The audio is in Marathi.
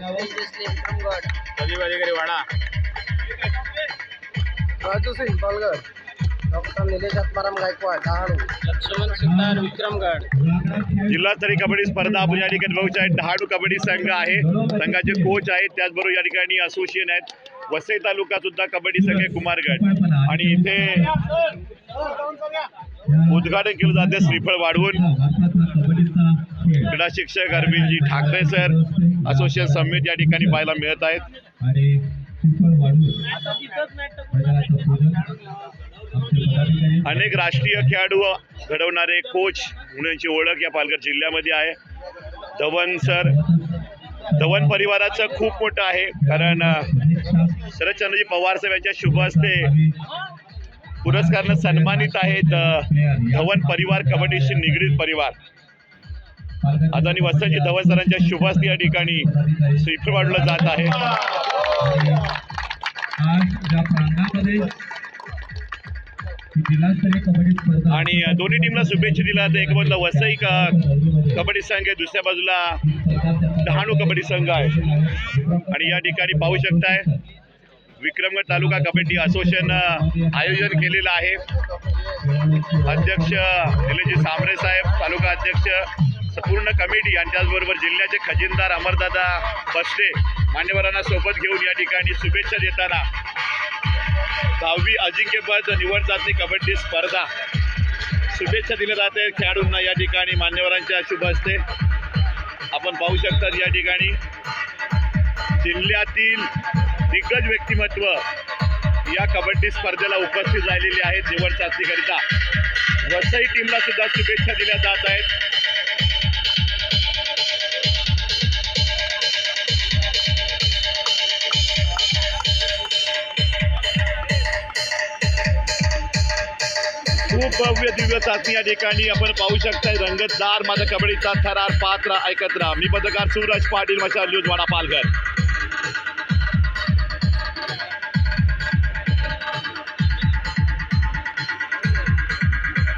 रमेश देसले विक्रमगड प्रदीप अधिकारी वाडा? राजू सिंग पालघर. डॉक्टर निलेश आत्माराम गायकवाड डहाणू. लक्ष्मण सिद्धार विक्रमगड. जिल्हास्तरीय कबड्डी स्पर्धा आपण या ठिकाणी बघू शकतो. डहाणू कबड्डी संघ आहे. संघाचे कोच आहेत. त्याचबरोबर या ठिकाणी असोसिएशन आहेत. वसई तालुका सुद्धा कबड्डी संघ आहे कुमारगड. आणि इथे उद्घाटन केलं जाते श्रीफळ वाढवून. क्रीडा शिक्षक अरविंदजी ठाकरे सर असोसिएशन समिती या ठिकाणी पाहायला मिळत आहेत. अनेक राष्ट्रीय खेळाडू घडवणारे कोच यांची ओळख या पालघर जिल्ह्यामध्ये आहे. धवन सर धवन परिवाराचं खूप मोठं आहे कारण शरदचंद्रजी पवार साहेब यांच्या शुभ हस्ते पुरस्कारानं सन्मानित आहेत धवन परिवार कबड्डीशी निगडीत परिवार. आदरणीय वसंतजी धवन शुभास्ती या ठिकाणी श्रीफळ वाढलं जात आहे. आणि दोन्ही टीमला शुभेच्छा दिल्या जाते एक बाजूला वसई कबड्डी संघ आहे दुसऱ्या बाजूला डहाणू कबड्डी संघ आहे. आणि या ठिकाणी पाहू शकताय विक्रमगड तालुका कबड्डी असोसिएशन आयोजन केलेलं आहे. अध्यक्ष निलेशजी सांबरे साहेब तालुका अध्यक्ष पूर्ण कमिटी आणि त्याचबरोबर जिल्ह्याचे खजिनदार अमरदादा बस्ते मान्यवरांना सोबत घेऊन या ठिकाणी शुभेच्छा देताना. दहावी अजिंक्यपद निवड चाचणी कबड्डी स्पर्धा. शुभेच्छा दिल्या जाते खेळाडूंना या ठिकाणी मान्यवरांच्या शुभ असते आपण पाहू शकतात या ठिकाणी. जिल्ह्यातील दिग्गज व्यक्तिमत्व या कबड्डी स्पर्धेला उपस्थित राहिलेली आहेत निवड चाचणीकरिता. वसई टीमला सुद्धा शुभेच्छा दिल्या जात आहेत. खूप भव्य दिव्य चाचणी या ठिकाणी आपण पाहू शकताय. रंगतदार माझा कबड्डीचा थरार पात्र ऐकत राहा. मी पत्रकार सूरज पाटील मशाल न्यूज वाडा पालघर.